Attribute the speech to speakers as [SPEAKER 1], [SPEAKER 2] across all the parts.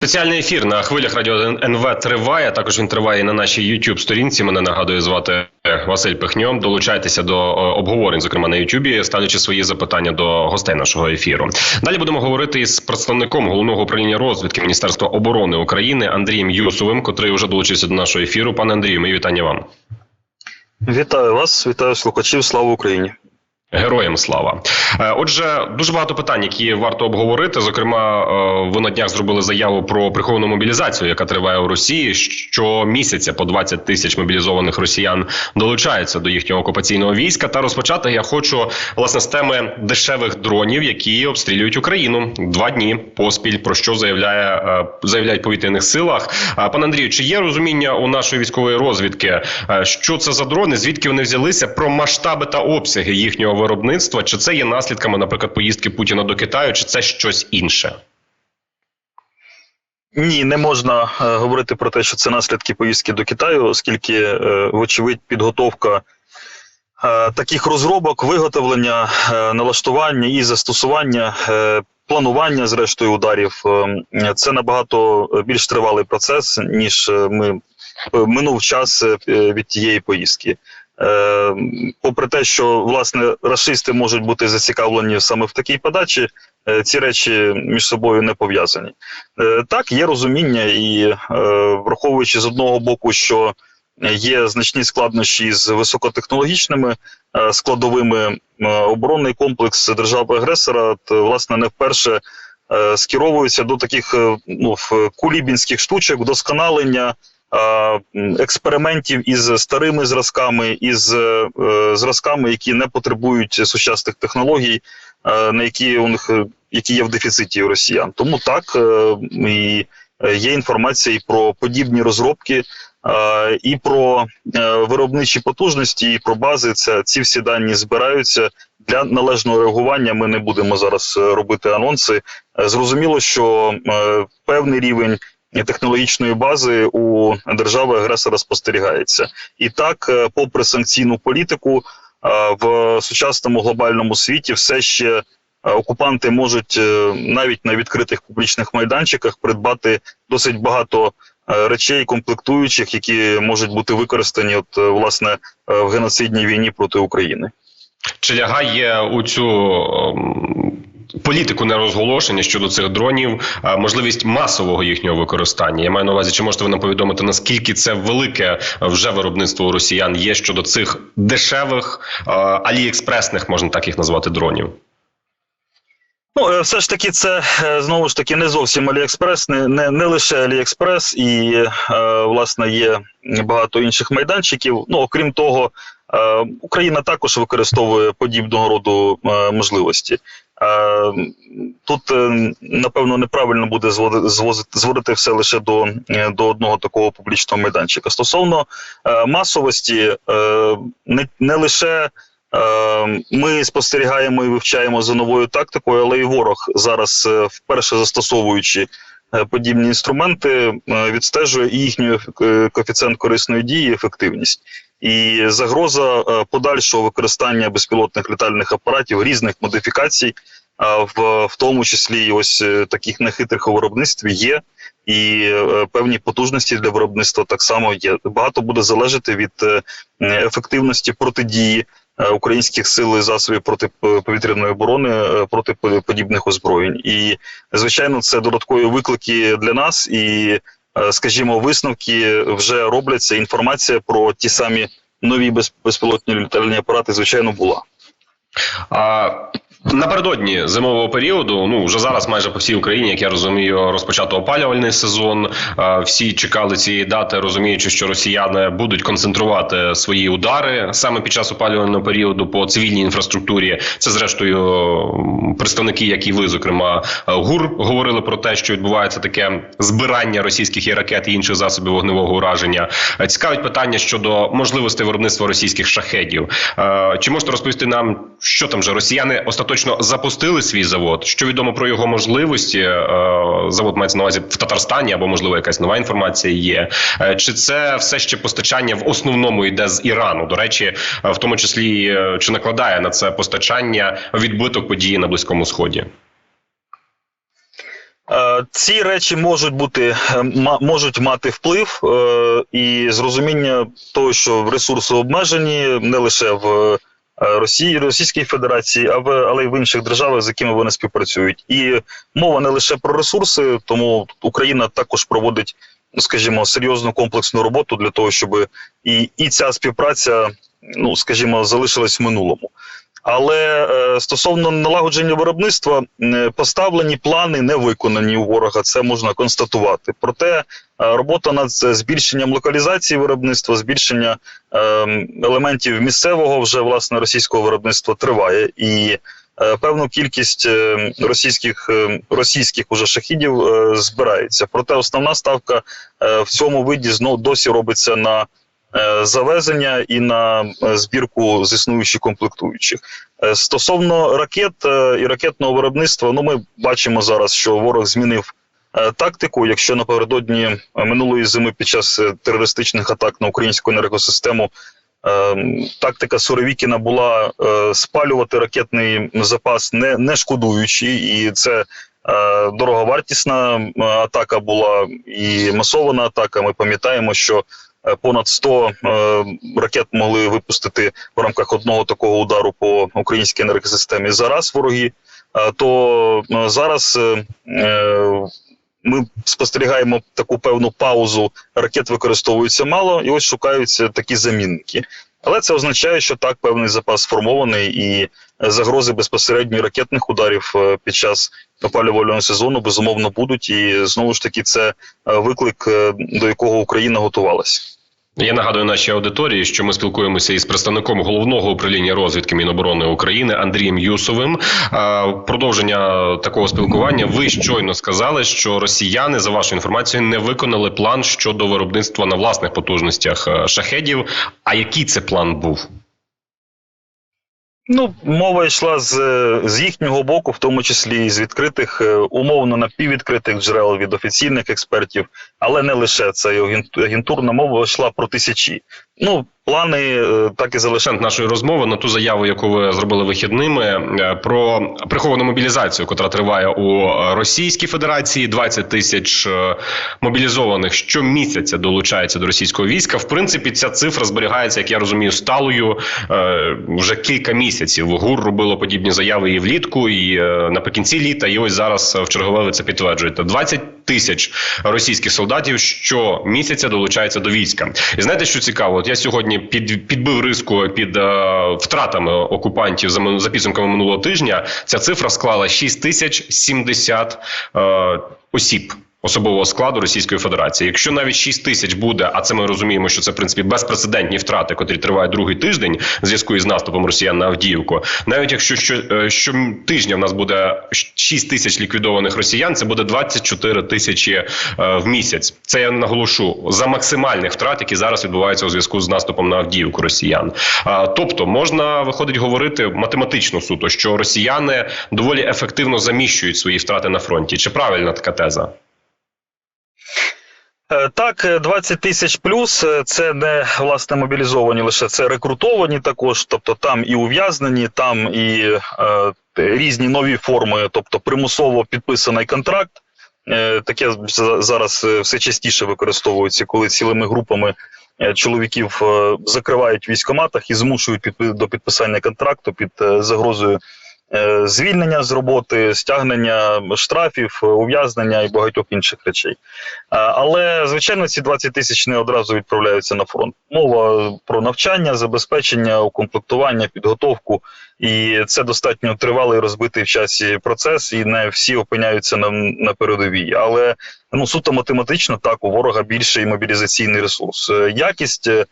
[SPEAKER 1] Спеціальний ефір на хвилях радіо НВ триває. Також він триває і на нашій youtube сторінці. Мене нагадує звати Василь Пихньом. Долучайтеся до е, обговорень, зокрема на Ютубі, ставлячи свої запитання до гостей нашого ефіру. Далі будемо говорити із представником головного управління розвідки Міністерства оборони України Андрієм Юсовим, котрий вже долучився до нашого ефіру. Пане Андрію, мої вітання вам.
[SPEAKER 2] Вітаю вас, вітаю слухачів. Слава Україні.
[SPEAKER 1] Героям слава. Е, Отже, дуже багато питань, які варто обговорити. Зокрема, е, ви на днях зробили заяву про приховану мобілізацію, яка триває у Росії. Щомісяця по 20 тисяч мобілізованих росіян долучаються до їхнього окупаційного війська. Та розпочати я хочу власне з теми дешевих дронів, які обстрілюють Україну два дні поспіль. Про що заявляє е, заявляють повітряних силах. Пане Андрію, чи є розуміння у нашої військової розвідки, що це за дрони? Звідки вони взялися? Про масштаби та обсяги їхнього виробництва? Чи це є наслідками, наприклад, поїздки Путіна до Китаю, чи це щось інше?
[SPEAKER 2] Ні, не можна е, говорити про те, що це наслідки поїздки до Китаю, оскільки, е, вочевидь, підготовка е, таких розробок, виготовлення, налаштування і застосування, планування, зрештою, ударів це набагато більш тривалий процес, ніж ми минув час від тієї поїздки. Е, попри те, що власне расисти можуть бути зацікавлені саме в такій подачі, е, ці речі між собою не пов'язані. Е, Так, є розуміння, і е, враховуючи з одного боку, що є значні складнощі з високотехнологічними складовими, оборонний комплекс держави-агресора, власне, не вперше скеровується до таких ну, кулібінських штучок, вдосконалення експериментів із старими зразками, із е, зразками, які не потребують сучасних технологій, е, на які у них е, які є в дефіциті у росіян. Тому так е, і е, є інформація і про подібні розробки, е, і про е, виробничі потужності, і про бази. Це ці всі дані збираються для належного реагування. Ми не будемо зараз е, робити анонси. Е, Зрозуміло, що е, певний рівень технологічної бази у держави агресора спостерігається. І так, е, попри санкційну політику, е, в сучасному глобальному світі все ще е, окупанти можуть навіть на відкритих публічних майданчиках придбати досить багато речей, комплектуючих, які можуть бути використані, от власне в геноцидній війні проти України.
[SPEAKER 1] Чи лягає у цю політику нерозголошення щодо цих дронів е, можливість масового їхнього використання? Я маю на увазі, чи можете ви нам повідомити, наскільки це велике вже виробництво росіян є щодо цих дешевих е, аліекспресних, можна так їх назвати, дронів?
[SPEAKER 2] Ну, е, все ж таки, це е, знову ж таки не зовсім Аліекспрес, не, не, не лише Аліекспрес, і е, власне є багато інших майданчиків. Ну, окрім того, е, Україна також використовує подібного роду е, можливості. Тут, е, напевно, неправильно буде зводити, все лише до, е, до одного такого публічного майданчика. Стосовно е, масовості, не, не лише Ми спостерігаємо і вивчаємо за новою тактикою, але і ворог зараз, вперше застосовуючи подібні інструменти, відстежує їхню коефіцієнт корисної дії, і ефективність. І загроза е, подальшого використання безпілотних літальних апаратів різних модифікацій, в, в тому числі і ось е, таких нехитрих у виробництві є. І е, певні потужності для виробництва так само є. Багато буде залежати від ефективності протидії українських сил і засобів протиповітряної оборони проти по- подібних озброєнь. І звичайно, це додаткові виклики для нас, і скажімо, висновки вже робляться. Інформація про ті самі нові безпілотні літальні апарати, звичайно, була.
[SPEAKER 1] А напередодні зимового періоду, ну вже зараз майже по всій Україні, як я розумію, розпочато опалювальний сезон. Всі чекали цієї дати, розуміючи, що росіяни будуть концентрувати свої удари саме під час опалювального періоду по цивільній інфраструктурі. Це зрештою представники, як і ви, зокрема, е, ГУР говорили про те, що відбувається таке збирання російських і ракет і інших засобів вогневого ураження. Е, Цікавить питання щодо можливостей виробництва російських шахедів. Е, Чи можете розповісти нам, що там же росіяни остаточно запустили свій завод? Що відомо про його можливості? Е, Завод мається на увазі в Татарстані, або можливо якась нова інформація є. Е, Чи це все ще постачання в основному йде з Ірану? До речі, е, в тому числі чи накладає на це постачання відбиток події на близькому сході?
[SPEAKER 2] Ці речі можуть бути можуть мати вплив і зрозуміння того, що ресурси обмежені не лише в Росії, Російській Федерації, а в але й в інших державах, з якими вони співпрацюють. І мова не лише про ресурси, тому Україна також проводить, ну, скажімо, серйозну комплексну роботу для того, щоб і, і ця співпраця, ну скажімо, залишилась в минулому. Але е, стосовно налагодження виробництва, поставлені плани не виконані у ворога. Це можна констатувати. Проте е, робота над збільшенням локалізації виробництва, збільшення е, елементів місцевого вже власне російського виробництва триває, і певну кількість російських російських уже шахідів збирається. Проте основна ставка в цьому виді знов досі робиться на завезення і на е, збірку з існуючих комплектуючих. Е, Стосовно ракет е, і ракетного виробництва, ну ми бачимо зараз, що ворог змінив е, тактику. Якщо напередодні е, минулої зими під час е, терористичних атак на українську енергосистему е, тактика Суровікіна була е, спалювати ракетний запас, не, не шкодуючи, і це. е, Дороговартісна е, атака була і масована атака. Ми пам'ятаємо, що е, понад 100 е, ракет могли випустити в рамках одного такого удару по українській енергосистемі зараз вороги. Е, То е, зараз е, е, ми спостерігаємо таку певну паузу. Ракет використовується мало, і ось шукаються такі замінники. Але це означає, що так певний запас сформований, і е, загрози безпосередньо ракетних ударів е, під час опалювального сезону безумовно будуть. І знову ж таки, це е, виклик, е, до якого Україна готувалася.
[SPEAKER 1] Я нагадую нашій аудиторії, що ми спілкуємося із представником головного управління розвідки Міноборони України Андрієм Юсовим. Продовження такого спілкування. Ви щойно сказали, що росіяни, за вашою інформацією, не виконали план щодо виробництва на власних потужностях е, шахедів. А який це план був?
[SPEAKER 2] Ну, мова йшла з, з їхнього боку, в тому числі і з відкритих, е, умовно напіввідкритих джерел від офіційних експертів, але не лише це агентурна мова йшла про тисячі. Ну, плани е, так і залишають.
[SPEAKER 1] Нашої розмови на ту заяву, яку ви зробили вихідними, е, про приховану мобілізацію, котра триває у Російській Федерації. 20 тисяч е, мобілізованих щомісяця долучається до російського війська. В принципі, ця цифра зберігається, як я розумію, сталою вже кілька місяців. ГУР робило подібні заяви і влітку, і наприкінці літа. І ось зараз в чергове ви це підтверджуєте. 20 тисяч російських солдатів щомісяця долучається до війська. І знаєте, що цікаво? От я сьогодні під, підбив риску під е, втратами окупантів за, за підсумками минулого тижня. Ця цифра склала 6070 тисяч 70 е, осіб. Особового складу Російської Федерації, якщо навіть 6 тисяч буде, а це ми розуміємо, що це в принципі безпрецедентні втрати, котрі тривають другий тиждень в зв'язку із наступом Росіян на Авдіївку. Навіть якщо що, е, щотижня в нас буде 6 тисяч ліквідованих росіян, це буде 24 тисячі е, в місяць. Це я наголошу за максимальних втрат, які зараз відбуваються у зв'язку з наступом на Авдіївку Росіян. Тобто можна виходить говорити математично суто, що росіяни доволі ефективно заміщують свої втрати на фронті. Чи правильна така теза?
[SPEAKER 2] Е, Так, е, 20 тисяч плюс е, це не власне мобілізовані, лише це рекрутовані також, тобто там і ув'язнені, там і е, різні нові форми, тобто примусово підписаний контракт. Е, Таке за- зараз е, все частіше використовується, коли цілими групами е, чоловіків е, закривають в військкоматах і змушують підпи- до підписання контракту під е, загрозою е, звільнення з роботи, стягнення штрафів, е, ув'язнення і багатьох інших речей. Але звичайно, ці 20 тисяч не одразу відправляються на фронт. Мова про навчання, забезпечення, укомплектування, підготовку, і це достатньо тривалий розбитий в часі процес, і не всі опиняються на, на передовій. Але ну суто математично так у ворога більший мобілізаційний ресурс. Е, Якість е,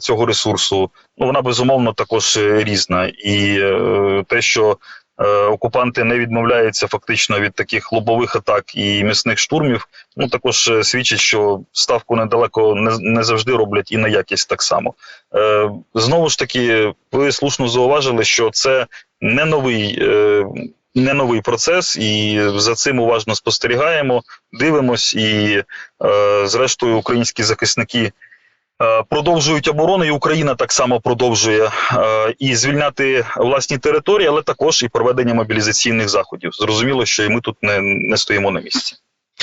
[SPEAKER 2] цього ресурсу ну вона безумовно також е, різна, і е, те, що е, окупанти не відмовляються фактично від таких лобових атак і м'ясних штурмів. Ну також е, свідчить, що ставку недалеко не, не завжди роблять і на якість так само. Е, знову ж таки, ви слушно зауважили, що це не новий. Е, не новий процес, і за цим уважно спостерігаємо, дивимось, і е, зрештою українські захисники е, продовжують оборону, і Україна так само продовжує е, і звільняти власні території, але також і проведення мобілізаційних заходів. Зрозуміло, що і ми тут не, не стоїмо на місці.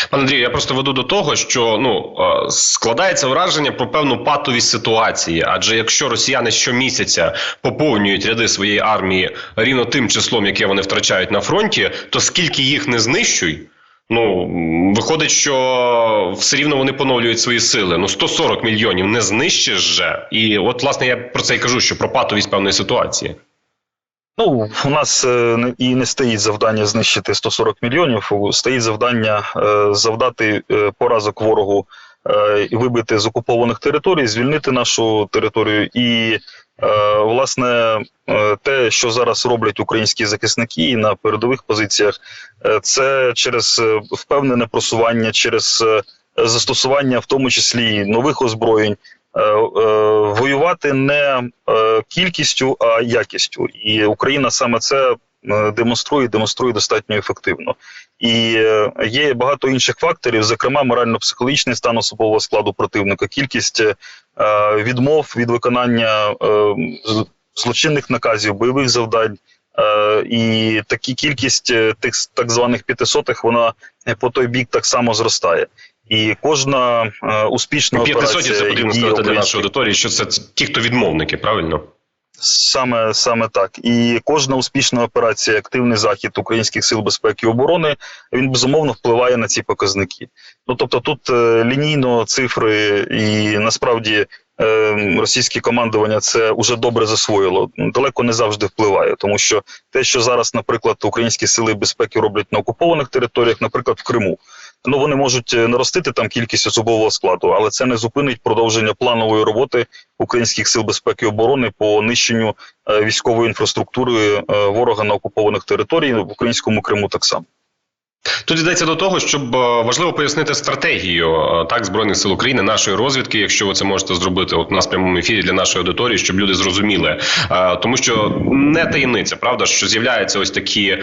[SPEAKER 1] Пане Андрію, я просто веду до того, що ну е, складається враження про певну патовість ситуації. Адже якщо росіяни щомісяця поповнюють ряди своєї армії рівно тим числом, яке вони втрачають на фронті, то скільки їх не знищуй, ну виходить, що все рівно вони поновлюють свої сили. Ну 140 мільйонів не знищиш же. І от власне я про це і кажу, що про патовість певної ситуації.
[SPEAKER 2] Ну, у нас е, і не стоїть завдання знищити 140 мільйонів. Стоїть завдання е, завдати е, поразок ворогу е, і вибити з окупованих територій, звільнити нашу територію. І власне е, те, що зараз роблять українські захисники на передових позиціях, е, це через е, впевнене просування, через е, застосування, в тому числі нових озброєнь. Е, е, воювати не е, кількістю, а якістю. І Україна саме це е, демонструє, і демонструє достатньо ефективно. І е, є багато інших факторів, зокрема морально-психологічний стан особового складу противника, кількість е, відмов від виконання е, злочинних наказів, бойових завдань. Е, І такі кількість е, тих так званих п'ятисотих, вона е, по той бік так само зростає. І кожна е, успішна
[SPEAKER 1] 500
[SPEAKER 2] операція
[SPEAKER 1] це потрібно сказати для нашої аудиторії, що це ті, хто відмовники, правильно?
[SPEAKER 2] Саме саме так, і кожна успішна операція, активний захід українських сил безпеки і оборони, він безумовно впливає на ці показники. Ну тобто, тут е, лінійно цифри, і насправді е, російське командування це вже добре засвоїло. Далеко не завжди впливає, тому що те, що зараз, наприклад, українські сили безпеки роблять на окупованих територіях, наприклад, в Криму. Ну вони можуть е, наростити там кількість особового складу, але це не зупинить продовження планової роботи українських сил безпеки і оборони по нищенню е, військової інфраструктури е, ворога на окупованих територіях в українському Криму. Так само
[SPEAKER 1] Тут йдеться до того, щоб важливо пояснити стратегію так збройних сил України, нашої розвідки, якщо ви це можете зробити, от у нас прямому ефірі для нашої аудиторії, щоб люди зрозуміли, тому що не таємниця, правда, що з'являються ось такі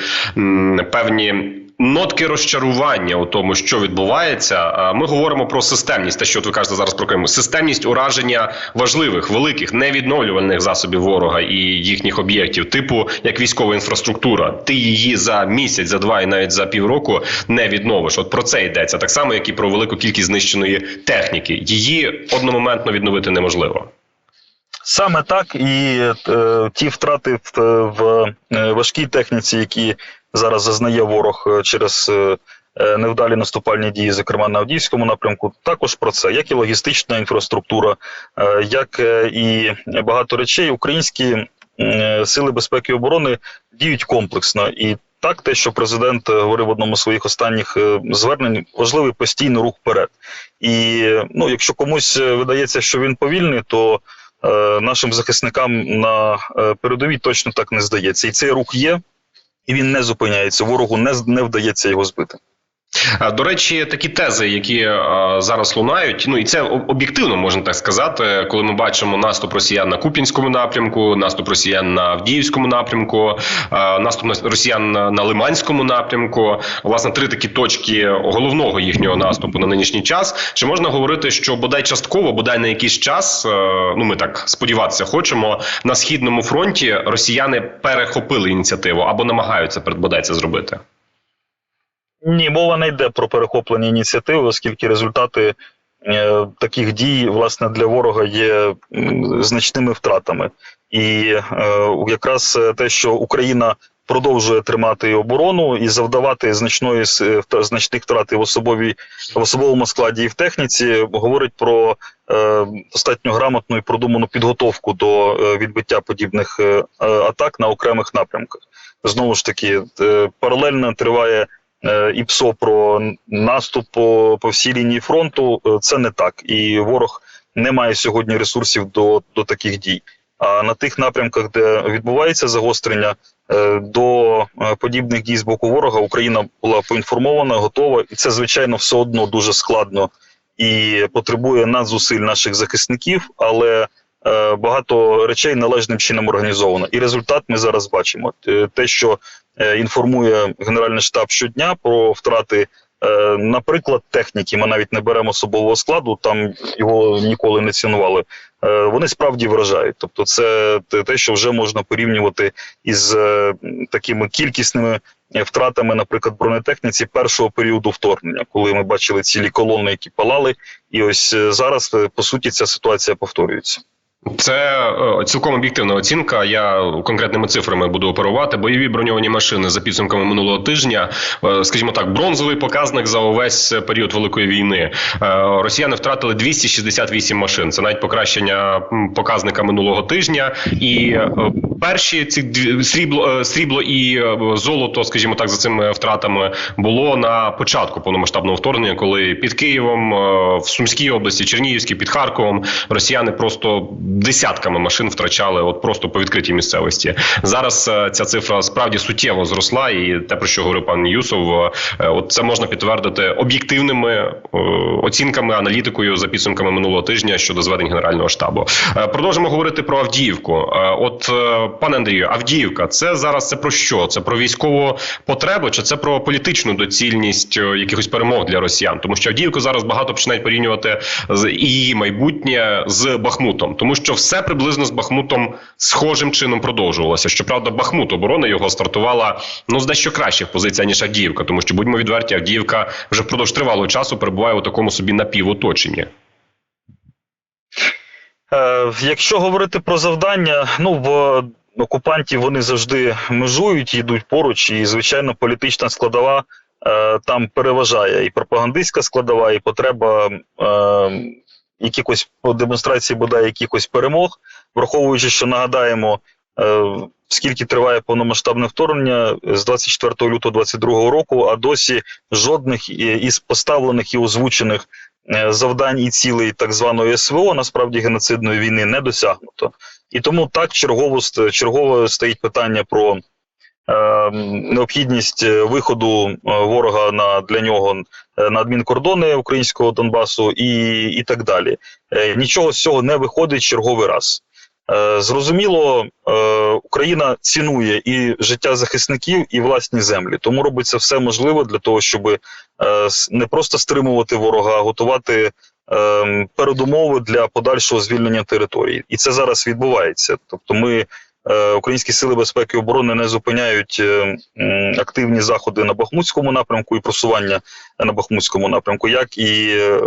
[SPEAKER 1] певні. Нотки розчарування у тому, що відбувається. Ми говоримо про системність, те, що ви кажете зараз про Крим. системність ураження важливих, великих, невідновлювальних засобів ворога і їхніх об'єктів, типу як військова інфраструктура. Ти її за місяць, за два і навіть за півроку не відновиш. От про це йдеться так само, як і про велику кількість знищеної техніки. Її одномоментно відновити неможливо.
[SPEAKER 2] саме так, і е, ті втрати в, в е, важкій техніці, які зараз зазнає ворог е, через е, е, невдалі наступальні дії, зокрема на Авдіївському напрямку, також про це, як і логістична інфраструктура, як і багато речей, українські сили безпеки і оборони діють комплексно і. Так, те, що президент говорив в одному з своїх останніх звернень, важливий постійний рух вперед. І ну, якщо комусь видається, що він повільний, то е, нашим захисникам на передовій точно так не здається. І цей рух є, і він не зупиняється. Ворогу не, не вдається його збити.
[SPEAKER 1] Е, До речі, такі тези, які е, зараз лунають, ну і це об'єктивно можна так сказати, коли ми бачимо наступ росіян на Куп'янському напрямку, наступ росіян на Авдіївському напрямку, е, наступ на- росіян на, Лиманському напрямку. Власне, три такі точки головного їхнього наступу на нинішній час. Чи можна говорити, що бодай частково, бодай на якийсь час, ну ми так сподіватися хочемо, на східному фронті росіяни перехопили ініціативу або намагаються бодай це зробити?
[SPEAKER 2] Ні, мова не йде про перехоплення ініціативи, оскільки результати е, таких дій власне для ворога є значними втратами. І е, якраз е, те, що Україна продовжує тримати оборону і завдавати значної значних втрат в особовій в особовому складі і в техніці, говорить про е, достатньо грамотну і продуману підготовку до відбиття подібних атак на окремих напрямках. Знову ж таки, паралельно триває е, і ПСО про наступ по, по всій лінії фронту. Е, Це не так, і ворог не має сьогодні ресурсів до, до таких дій. А на тих напрямках, де відбувається загострення, е, до подібних дій з боку ворога Україна була поінформована, готова, і це звичайно все одно дуже складно і потребує надзусиль наших захисників, але багато речей належним чином організовано. І результат ми зараз бачимо. Е, Те, що е, інформує Генеральний штаб щодня про втрати Е, Наприклад, техніки, ми навіть не беремо особового складу, там його ніколи не цінували. Е, Вони справді вражають. Тобто, це те- що вже можна порівнювати із е, такими кількісними е, втратами, наприклад, бронетехніці першого періоду вторгнення, коли ми бачили цілі колони, які палали, і ось е, зараз е, по суті ця ситуація повторюється.
[SPEAKER 1] Це е, цілком об'єктивна оцінка. Я конкретними цифрами буду оперувати. Бойові броньовані машини за підсумками минулого тижня, е, скажімо так, бронзовий показник за увесь період великої війни. Е, Росіяни втратили 268 машин. Це навіть покращення показника минулого тижня. І перші ці срібло, срібло і золото, скажімо так, за цими втратами було на початку повномасштабного вторгнення, коли під Києвом, в Сумській області, Чернігівській, під Харковом росіяни просто десятками машин втрачали, от просто по відкритій місцевості. Зараз е, ця цифра справді суттєво зросла, і те, про що говорив пан Юсов, е, от це можна підтвердити об'єктивними е, оцінками, аналітикою за підсумками минулого тижня щодо зведень Генерального штабу. Продовжимо говорити про Авдіївку. От, пане Андрію, Авдіївка, це зараз це про що? Це про військову потребу, чи це про політичну доцільність якихось перемог для росіян? Тому що Авдіївку зараз багато починають порівнювати з її майбутнє з Бахмутом, тому що все приблизно з Бахмутом схожим чином продовжувалося. Щоправда, Бахмут оборона його стартувала ну з дещо кращих позицій ніж Авдіївка, тому що будьмо відверті, Авдіївка вже впродовж тривалого часу перебуває у такому собі напівоточенні.
[SPEAKER 2] Е, Якщо говорити про завдання, ну в окупантів вони завжди межують, йдуть поруч, і звичайно, політична складова е, там переважає і пропагандистська складова, і потреба е, якихось демонстрації бодай якихось перемог, враховуючи, що нагадаємо. е, Скільки триває повномасштабне вторгнення з 24 лютого 2022 року, а досі жодних із поставлених і озвучених е, завдань і цілей так званої СВО, насправді геноцидної війни, не досягнуто. І тому так чергово чергово стоїть питання про необхідність е, виходу е, ворога на для нього е, на адмінкордони українського Донбасу і, і так далі. Нічого з цього не виходить черговий раз. Зрозуміло, Україна цінує і життя захисників, і власні землі. Тому робиться все можливе для того, щоб не просто стримувати ворога, а готувати е, передумови для подальшого звільнення території. І це зараз відбувається. Тобто, ми, українські сили безпеки і оборони, не зупиняють е, активні заходи на Бахмутському напрямку і просування на Бахмутському напрямку, як і е,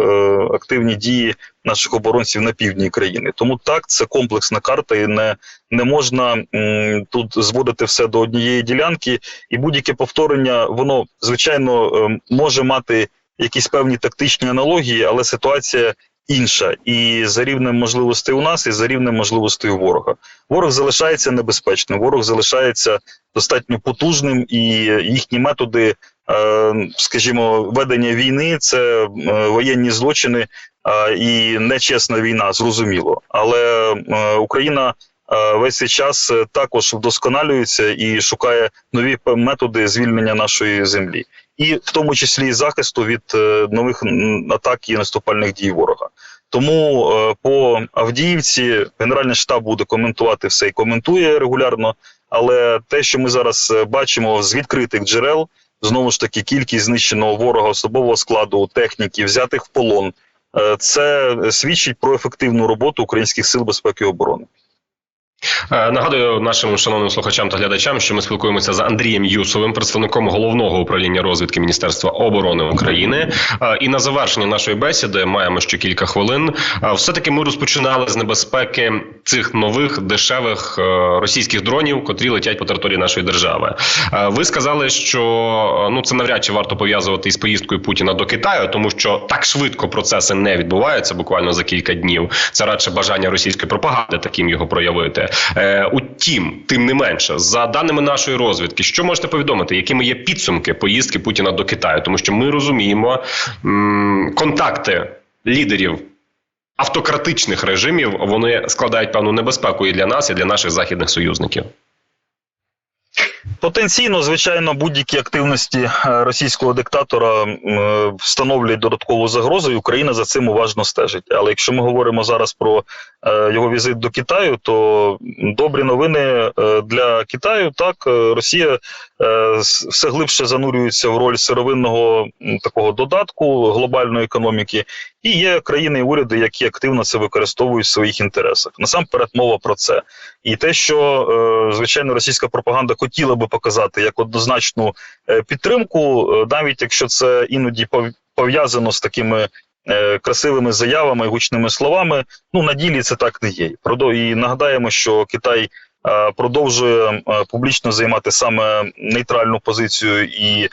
[SPEAKER 2] активні дії наших оборонців на півдні країни. Тому так, це комплексна карта, і не, не можна тут зводити все до однієї ділянки, і будь-яке повторення, воно звичайно е, може мати якісь певні тактичні аналогії, але ситуація інша. І за рівнем можливостей у нас, і за рівнем можливостей у ворога. Ворог залишається небезпечним, ворог залишається достатньо потужним, і їхні методи, е, скажімо, ведення війни це е, воєнні злочини е, і нечесна війна, зрозуміло. Але Україна. Весь цей час також вдосконалюється і шукає нові методи звільнення нашої землі, і в тому числі і захисту від е, нових атак і наступальних дій ворога. Тому е, по Авдіївці Генеральний штаб буде коментувати все і коментує регулярно. Але те, що ми зараз е, бачимо з відкритих джерел, знову ж таки, кількість знищеного ворога, особового складу, техніки, взятих в полон, це свідчить про ефективну роботу українських сил безпеки і оборони.
[SPEAKER 1] Е, Нагадую нашим шановним слухачам та глядачам, що ми спілкуємося з Андрієм Юсовим, представником головного управління розвідки Міністерства оборони України. Е, І на завершення нашої бесіди маємо ще кілька хвилин. Е, Все таки ми розпочинали з небезпеки цих нових дешевих російських дронів, котрі летять по території нашої держави. Ви сказали, що ну це навряд чи варто пов'язувати із поїздкою Путіна до Китаю, тому що так швидко процеси не відбуваються буквально за кілька днів. Це радше бажання російської пропаганди таким його проявити. Е, утім, тим не менше, за даними нашої розвідки, що можете повідомити, якими є підсумки поїздки Путіна до Китаю, тому що ми розуміємо м, контакти лідерів. Автократичних режимів вони складають певну небезпеку і для нас, і для наших західних союзників.
[SPEAKER 2] Потенційно, звичайно, будь-які активності е, російського диктатора е, встановлюють додаткову загрозу, і Україна за цим уважно стежить. Але якщо ми говоримо зараз про е, його візит до Китаю, то добрі новини для Китаю. Так, Росія все глибше занурюється в роль сировинного такого додатку глобальної економіки, і є країни і уряди, які активно це використовують в своїх інтересах. Насамперед мова про це. І те, що звичайно російська пропаганда хотіла би показати як однозначну е, підтримку, е, навіть якщо це іноді пов'язано з такими. е, Красивими заявами гучними словами, ну на ділі це так не є. І нагадаємо, що Китай продовжує публічно займати саме нейтральну позицію і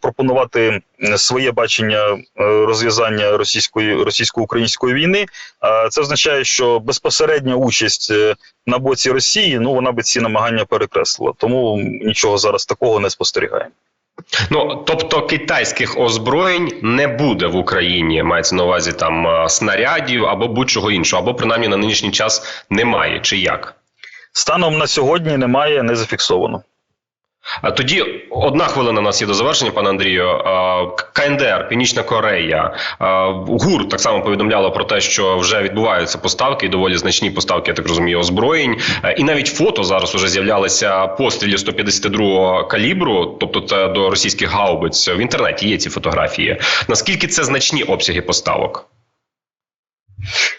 [SPEAKER 2] пропонувати своє бачення е, розв'язання російської російсько-української війни. А Це означає, що безпосередня участь е, на боці Росії, ну вона би ці намагання перекреслила. Тому нічого зараз такого не спостерігаємо.
[SPEAKER 1] Ну тобто китайських озброєнь не буде в Україні. Мається на увазі там е, снарядів або будь-чого іншого, або принаймні на нинішній час немає. Чи як?
[SPEAKER 2] Станом на сьогодні немає, не зафіксовано.
[SPEAKER 1] Тоді одна хвилина у нас є до завершення, пане Андрію. КНДР, Північна Корея, ГУР так само повідомляло про те, що вже відбуваються поставки, і доволі значні поставки, я так розумію, озброєнь. І навіть фото зараз уже з'являлися пострілів 152-го калібру, тобто це до російських гаубиць. В інтернеті є ці фотографії. Наскільки це значні обсяги поставок?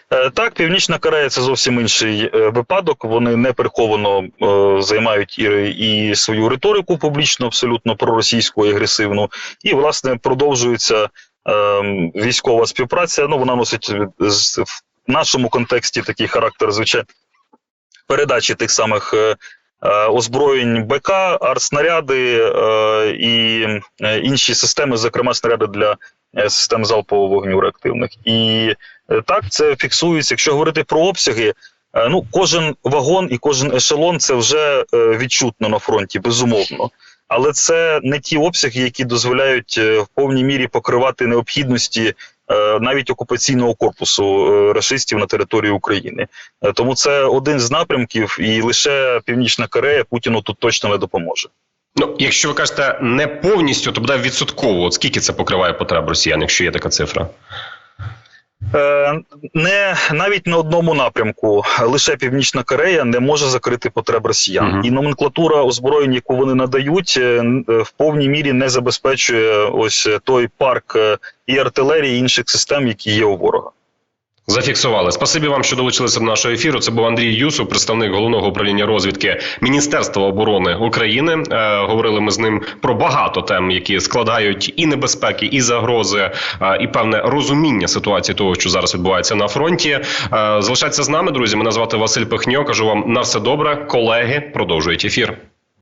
[SPEAKER 2] Е, Так, Північна Корея це зовсім інший е, випадок. Вони неприховано е, займають і, свою риторику публічно, абсолютно проросійську і агресивну, і власне продовжується військова співпраця. Ну вона носить в нашому контексті такий характер, звичайно, передачі тих самих. Озброєнь БК, артснаряди е, і інші системи, зокрема снаряди для систем залпового вогню реактивних. І Е, Так, це фіксується. Якщо говорити про обсяги, е, ну кожен вагон і кожен ешелон це вже е, відчутно на фронті, безумовно. Але це не ті обсяги, які дозволяють е, в повній мірі покривати необхідності е, навіть окупаційного корпусу е, рашистів на території України. Е, Тому це один з напрямків, і лише Північна Корея Путіну тут точно не допоможе.
[SPEAKER 1] Ну, якщо ви кажете не повністю, то буде відсотково. От скільки це покриває потреб росіян, якщо є така цифра?
[SPEAKER 2] Е, Не навіть на одному напрямку лише Північна Корея не може закрити потреб росіян,
[SPEAKER 1] Мгм.
[SPEAKER 2] і номенклатура озброєнь, яку вони надають, е, е, в повній мірі не забезпечує ось той парк і артилерії, і інших систем, які є у ворога.
[SPEAKER 1] Зафіксували. Спасибі вам, що долучилися до нашого ефіру. Це був Андрій Юсов, представник головного управління розвідки Міністерства оборони України. Е, говорили ми з ним про багато тем, які складають і небезпеки, і загрози, е, і певне розуміння ситуації того, що зараз відбувається на фронті. Е, залишайтеся з нами, друзі. Мене звати Василь Пихньо. Кажу вам на все добре. Колеги продовжують ефір.